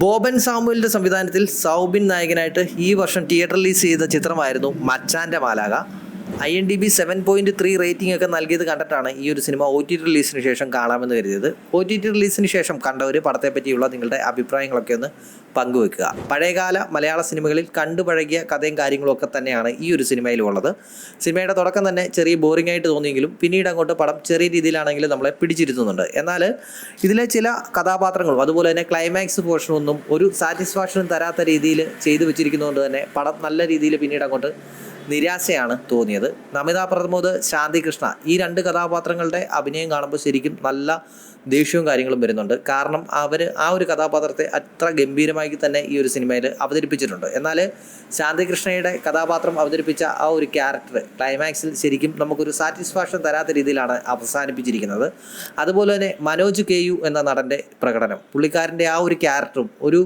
ബോബൻ സാമുവലിന്റെ സംവിധാനത്തിൽ സൗബിൻ നായകനായിട്ട് ഈ വർഷം തിയേറ്റർ റിലീസ് ചെയ്ത ചിത്രമായിരുന്നു മച്ചാന്റെ മാലാക I N D B seven point three rating ഒക്കെ നൽകിയത് കണ്ടിട്ടാണ് ഈ ഒരു സിനിമ ഒ ടി ടി റിലീസിന് ശേഷം കാണാമെന്ന് കരുതിയത്. ഒ ടി ടി റിലീസിന് ശേഷം കണ്ടവർ പടത്തെ പറ്റിയുള്ള നിങ്ങളുടെ അഭിപ്രായങ്ങളൊക്കെ ഒന്ന് പങ്കുവെക്കുക. പഴയകാല മലയാള സിനിമകളിൽ കണ്ടുപഴകിയ കഥയും കാര്യങ്ങളും ഒക്കെ തന്നെയാണ് ഈ ഒരു സിനിമയിലും ഉള്ളത് സിനിമയുടെ തുടക്കം തന്നെ ചെറിയ ബോറിംഗ് ആയിട്ട് തോന്നിയെങ്കിലും പിന്നീട് അങ്ങോട്ട് പടം ചെറിയ രീതിയിലാണെങ്കിലും നമ്മളെ പിടിച്ചിരുത്തുന്നുണ്ട്. എന്നാൽ ഇതിലെ ചില കഥാപാത്രങ്ങളും അതുപോലെ തന്നെ ക്ലൈമാക്സ് പോർഷനൊന്നും ഒരു സാറ്റിസ്ഫാക്ഷനും തരാത്ത രീതിയിൽ ചെയ്തു വെച്ചിരിക്കുന്നതുകൊണ്ട് തന്നെ പടം നല്ല രീതിയിൽ പിന്നീട് അങ്ങോട്ട് നിരാശയാണ് തോന്നിയത്. നമിത പ്രമോദ് ശാന്തി കൃഷ്ണ ഈ രണ്ട് കഥാപാത്രങ്ങളുടെ അഭിനയം കാണുമ്പോൾ ശരിക്കും നല്ല ദേഷ്യവും കാര്യങ്ങളും വരുന്നുണ്ട്. കാരണം അവർ ആ ഒരു കഥാപാത്രത്തെ അത്ര ഗംഭീരമായി തന്നെ ഈ ഒരു സിനിമയിൽ അവതരിപ്പിച്ചിട്ടുണ്ട്. എന്നാൽ ശാന്തി കൃഷ്ണയുടെ കഥാപാത്രം അവതരിപ്പിച്ച ആ ഒരു ക്യാരക്ടർ ക്ലൈമാക്സിൽ ശരിക്കും നമുക്കൊരു സാറ്റിസ്ഫാക്ഷൻ തരാത്ത രീതിയിലാണ് അവസാനിപ്പിച്ചിരിക്കുന്നത്. അതുപോലെ തന്നെ മനോജ് കെ യു എന്ന നടന്റെ പ്രകടനം. പുള്ളിക്കാരന്റെ ആ ഒരു ക്യാരക്ടറും ഒരു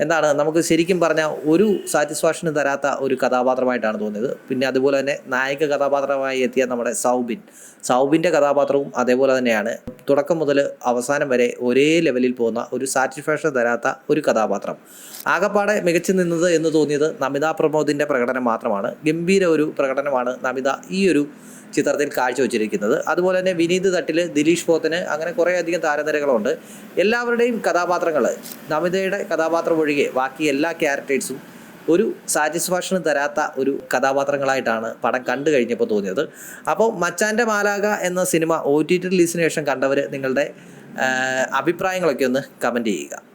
എന്താണ്? നമുക്ക് ശരിക്കും പറഞ്ഞാൽ ഒരു സാറ്റിസ്ഫാക്ഷൻ തരാത്ത ഒരു കഥാപാത്രമായിട്ടാണ് തോന്നിയത്. പിന്നെ അതുപോലെ തന്നെ നായക കഥാപാത്രമായി എത്തിയ നമ്മുടെ സൗബിൻ. സൗബിന്റെ കഥാപാത്രവും അതേപോലെ തന്നെയാണ്. തുടക്കം മുതൽ അവസാനം വരെ ഒരേ ലെവലിൽ പോകുന്ന ഒരു സാറ്റിസ്ഫാക്ഷൻ തരാത്ത ഒരു കഥാപാത്രം. ആകപ്പാടെ മികച്ചു നിന്നത് എന്ന് തോന്നിയത് നമിത പ്രമോദിന്റെ പ്രകടനം മാത്രമാണ്. ഗംഭീര ഒരു പ്രകടനമാണ് നമിത ഈ ഒരു ചിത്രത്തിൽ കാഴ്ചവെച്ചിരിക്കുന്നത്. അതുപോലെ തന്നെ വിനീത് തട്ടിൽ ദിലീഷ് പോത്തന് അങ്ങനെ കുറേ അധികം താരനിരകളുണ്ട്. എല്ലാവരുടെയും കഥാപാത്രങ്ങൾ നമിതയുടെ കഥാപാത്രം ഒഴികെ ബാക്കി എല്ലാ ക്യാരക്ടേഴ്സും ഒരു സാറ്റിസ്ഫാക്ഷൻ തരാത്ത ഒരു കഥാപാത്രങ്ങളായിട്ടാണ് പടം കണ്ടു കഴിഞ്ഞപ്പോൾ തോന്നിയത്. അപ്പോൾ മച്ചാന്റെ മാലാക എന്ന സിനിമ ഒ ടി ടി റിലീസിന് ശേഷം കണ്ടവർ നിങ്ങളുടെ അഭിപ്രായങ്ങളൊക്കെ ഒന്ന് കമന്റ് ചെയ്യുക.